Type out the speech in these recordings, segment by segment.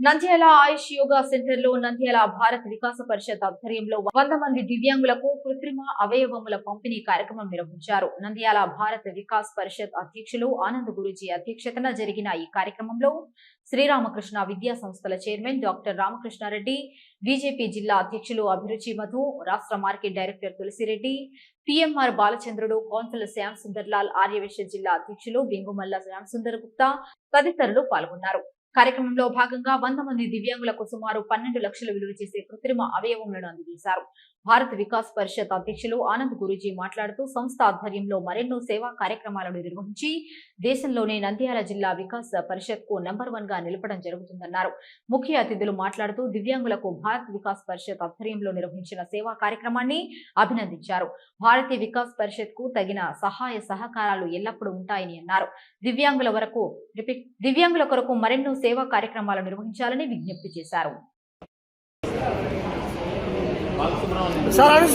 నంద్యాల ఆయుష్ యోగా సెంటర్లో నంద్యాల భారత్ వికాస పరిషత్ ఆధ్వర్యంలో వంద మంది దివ్యాంగులకు కృత్రిమ అవయవముల పంపిణీ కార్యక్రమం నిర్వహించారు. నంద్యాల భారత్ వికాస్ పరిషత్ అధ్యక్షులు ఆనంద్ గురుజీ అధ్యక్షతన జరిగిన ఈ కార్యక్రమంలో శ్రీరామకృష్ణ విద్యా సంస్థల చైర్మన్ డాక్టర్ రామకృష్ణారెడ్డి బీజేపీ జిల్లా అధ్యక్షులు అభిరుచి మధు రాష్ట్ర market director Tulasireddy PMR Balachandrudu councillor Shyam Sundarlal Aryavysya జిల్లా అధ్యక్షులు బింగుమల్ల శ్యామ్ సుందర్ గుప్తా తదితరులు పాల్గొన్నారు. కార్యక్రమంలో భాగంగా వంద మంది దివ్యాంగులకు సుమారు పన్నెండు లక్షలు విలువ చేసే కృత్రిమ అవయవములను అందజేశారు భారత్ వికాస్ పరిషత్ అధ్యక్షులు ఆనంద్ గురూజీ మాట్లాడుతూ సంస్థ ఆధ్వర్యంలో మరెన్నో సేవా కార్యక్రమాలను నిర్వహించి దేశంలోనే నంద్యాల జిల్లా వికాస్ పరిషత్కు నెంబర్ వన్గా నిలపడం జరుగుతుందన్నారు. ముఖ్య అతిథులు మాట్లాడుతూ దివ్యాంగులకు భారత్ వికాస్ పరిషత్ ఆధ్వర్యంలో నిర్వహించిన సేవా కార్యక్రమాన్ని అభినందించారు. భారతీయ వికాస్ పరిషత్కు తగిన సహాయ సహకారాలు ఎల్లప్పుడూ ఉంటాయని అన్నారు. దివ్యాంగుల వరకు దివ్యాంగుల కొరకు మరెన్నో సేవా కార్యక్రమాలు నిర్వహించాలని విజ్ఞప్తి చేశారు. సార్ అడుగు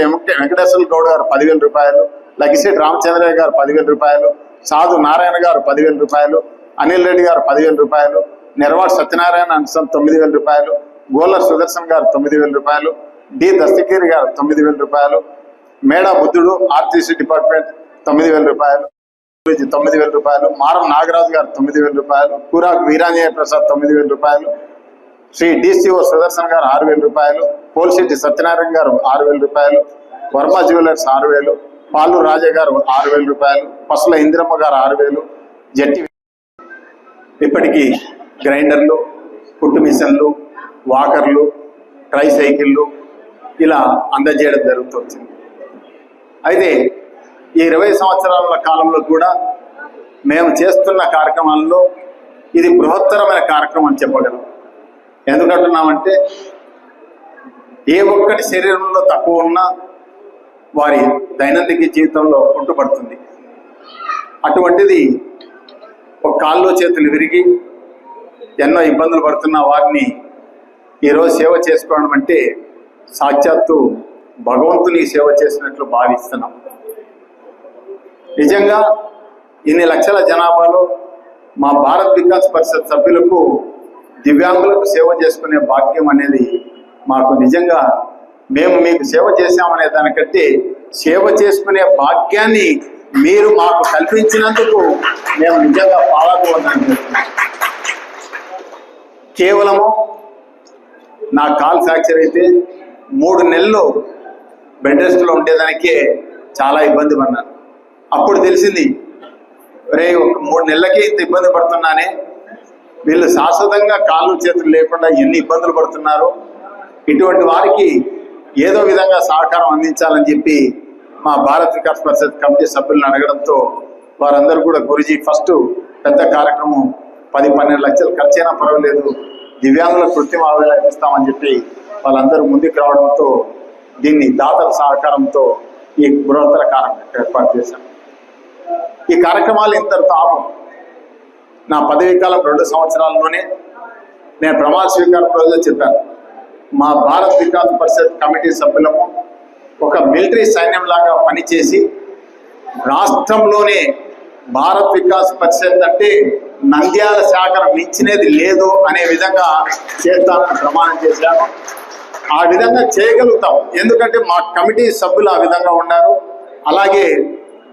కండక్టర్ వెంకట- వెంకటేశ్వర గౌడ్ గారు పదివేల రూపాయలు లగిశెట్టి రామచంద్రయ్య గారు పదివేల రూపాయలు సాధు నారాయణ గారు పదివేల రూపాయలు అనిల్ రెడ్డి గారు పదివేల రూపాయలు నిర్వాడ్ సత్యనారాయణ అంశం తొమ్మిది వేల రూపాయలు గోలర్ సుదర్శన్ గారు తొమ్మిది వేల రూపాయలు డి దస్తగిరి గారు తొమ్మిది వేల రూపాయలు మేడా బుద్ధుడు ఆర్టీసీ డిపార్ట్మెంట్ తొమ్మిది వేల రూపాయలు తొమ్మిది వేల రూపాయలు మారం నాగరాజు గారు తొమ్మిది వేల రూపాయలు కూరాకు వీరాంజయ ప్రసాద్ తొమ్మిది వేల రూపాయలు శ్రీ డిసిఓ సుదర్శన్ గారు ఆరు వేల రూపాయలు పోల్శెట్టి సత్యనారాయణ గారు ఆరు వేల రూపాయలు వర్మ జ్యువెలర్స్ ఆరు వేలు పాలు రాజా గారు ఆరు వేల రూపాయలు పసుల ఇందిరమ్మ గారు ఆరు వేలు జట్టి ఇప్పటికీ గ్రైండర్లు కుట్టు మిషన్లు వాకర్లు ట్రై సైకిళ్ళు ఇలా అందజేయడం జరుగుతుంది. అయితే ఈ ఇరవై సంవత్సరాల కాలంలో కూడా మేము చేస్తున్న కార్యక్రమాల్లో ఇది బృహత్తరమైన కార్యక్రమం అని చెప్పగలం. ఎందుకంటున్నామంటే ఏ ఒక్కటి శరీరంలో తక్కువ ఉన్నా వారి దైనందిక జీవితంలో కుంటుపడుతుంది. అటువంటిది ఒక కాళ్ళు చేతులు విరిగి ఎన్నో ఇబ్బందులు పడుతున్న వారిని ఈరోజు సేవ చేసుకోవడం అంటే సాక్షాత్తు భగవంతుని సేవ చేసినట్లు భావిస్తున్నాం. నిజంగా ఇన్ని లక్షల జనాభాలో మా భారత్ వికాస్ పరిషత్ సభ్యులకు దివ్యాంగులకు సేవ చేసుకునే భాగ్యం అనేది మాకు నిజంగా మేము మీకు సేవ చేశామనే దానికంటే సేవ చేసుకునే భాగ్యాన్ని మీరు మాకు కల్పించినందుకు మేము నిజంగా పాల్గొన్నాను కేవలము నా కాల్ ఫ్రాక్చర్ అయితే మూడు నెలలు బెడ్ రెస్ట్లో ఉండేదానికే చాలా ఇబ్బంది పడినాను అప్పుడు తెలిసింది రే ఒక మూడు నెలలకే ఇంత ఇబ్బంది పడుతున్నానే. వీళ్ళు శాశ్వతంగా కాళ్ళు చేతులు లేకుండా ఎన్ని ఇబ్బందులు పడుతున్నారు? ఇటువంటి వారికి ఏదో విధంగా సహకారం అందించాలని చెప్పి మా భారత్ వికాస్ పరిషత్ కమిటీ సభ్యులను అడగడంతో వారందరూ కూడా గురుజీ ఫస్ట్ పెద్ద కార్యక్రమం పది పన్నెండు లక్షలు ఖర్చైనా పర్వాలేదు. దివ్యాంగుల కృత్రిమ అవయవాలు ఇస్తామని చెప్పి వాళ్ళందరూ ముందుకు రావడంతో దీన్ని దాతల సహకారంతో ఈ బృహత్తర కార్యక్రమం ఏర్పాటు చేశాం. ఈ కార్యక్రమాలు ఇంతటితో ఆపం నా పదవీ కాలం రెండు సంవత్సరాల్లోనే నేను ప్రమాణ స్వీకారం రోజు చెప్పాను. మా భారత్ వికాస్ పరిషత్ కమిటీ సభ్యులము ఒక మిలిటరీ సైన్యం లాగా పనిచేసి రాష్ట్రంలోనే భారత్ వికాస్ పరిషత్ అంటే నంద్యాల శాఖను మించినది లేదు అనే విధంగా చేస్తానని ప్రమాణం చేశాను. ఆ విధంగా చేయగలుగుతాం. ఎందుకంటే మా కమిటీ సభ్యులు ఆ విధంగా ఉన్నారు. అలాగే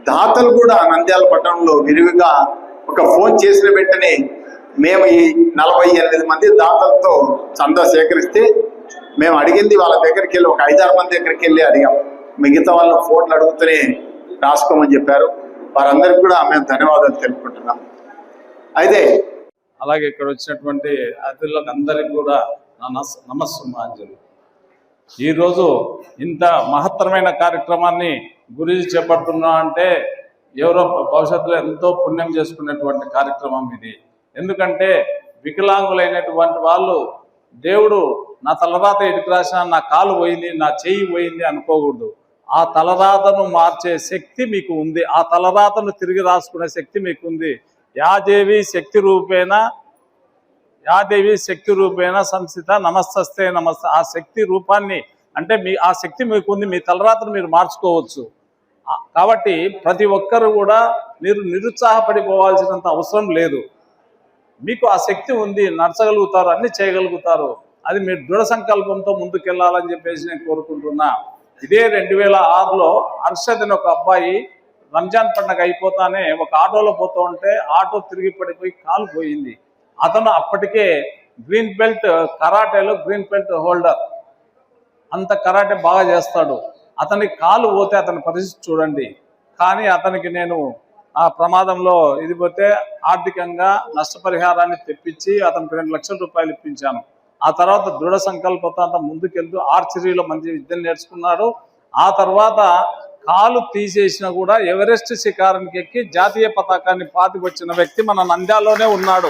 దాతలు కూడా నంద్యాల పట్టణంలో విరివిగా ఒక ఫోన్ చేసిన వెంటనే మేము ఈ నలభై ఎనిమిది మంది దాతలతో చందా సేకరిస్తే మేము అడిగింది వాళ్ళ దగ్గరికి వెళ్ళి ఒక ఐదారు మంది దగ్గరికి వెళ్ళి అడిగాం. మిగతా వాళ్ళ ఫోన్లు అడుగుతూనే రాసుకోమని చెప్పారు. వారందరికీ కూడా మేము ధన్యవాదాలు తెలుపుకుంటున్నాం. అయితే అలాగే ఇక్కడ వచ్చినటువంటి అతిథులకు అందరికీ కూడా నా నమస్ నమస్సుమాంజలి. ఈరోజు ఇంత మహత్తరమైన కార్యక్రమాన్ని గురించి చేపడుతున్నా అంటే ఎవరో భవిష్యత్తులో ఎంతో పుణ్యం చేసుకునేటువంటి కార్యక్రమం ఇది. ఎందుకంటే వికలాంగులైనటువంటి వాళ్ళు దేవుడు నా తలరాత ఇటుకు రాసిన నా కాలు పోయింది నా చెయ్యి పోయింది అనుకోకూడదు. ఆ తలరాతను మార్చే శక్తి మీకు ఉంది. ఆ తలరాతను తిరిగి రాసుకునే శక్తి మీకు ఉంది. యాదేవి శక్తి రూపేణ యాదేవి శక్తి రూపేణ సంస్థిత నమస్తస్తే నమస్త. ఆ శక్తి రూపాన్ని అంటే మీ ఆ శక్తి మీకు ఉంది మీ తలరాతను మీరు మార్చుకోవచ్చు. కాబట్టి ప్రతి ఒక్కరు కూడా మీరు నిరుత్సాహపడిపోవాల్సినంత అవసరం లేదు. మీకు ఆ శక్తి ఉంది నడచగలుగుతారు అన్ని చేయగలుగుతారు. అది మీరు దృఢ సంకల్పంతో ముందుకెళ్ళాలని చెప్పేసి నేను కోరుకుంటున్నా. ఇదే రెండు వేల ఆరులో అర్షద్ అని ఒక అబ్బాయి రంజాన్ పండగ అయిపోతానే ఒక ఆటోలో పోతూ ఉంటే ఆటో తిరిగి పడిపోయి కాలు పోయింది. అతను అప్పటికే గ్రీన్ బెల్ట్ కరాటేలో గ్రీన్ బెల్ట్ హోల్డర్. అంత కరాటే బాగా చేస్తాడు. అతని కాలు పోతే అతని పరిస్థితి చూడండి. కానీ అతనికి నేను ఆ ప్రమాదంలో ఇది పోతే ఆర్థికంగా నష్టపరిహారాన్ని తెప్పించి అతనికి రెండు లక్షల రూపాయలు ఇప్పించాను. ఆ తర్వాత దృఢ సంకల్పత ముందుకెళ్తూ ఆర్చరీలో మంచి విద్యను నేర్చుకున్నాడు. ఆ తర్వాత కాలు తీసేసినా కూడా ఎవరెస్ట్ శిఖరానికి ఎక్కి జాతీయ పతాకాన్ని పాతి వచ్చిన వ్యక్తి మన నంద్యాలోనే ఉన్నాడు.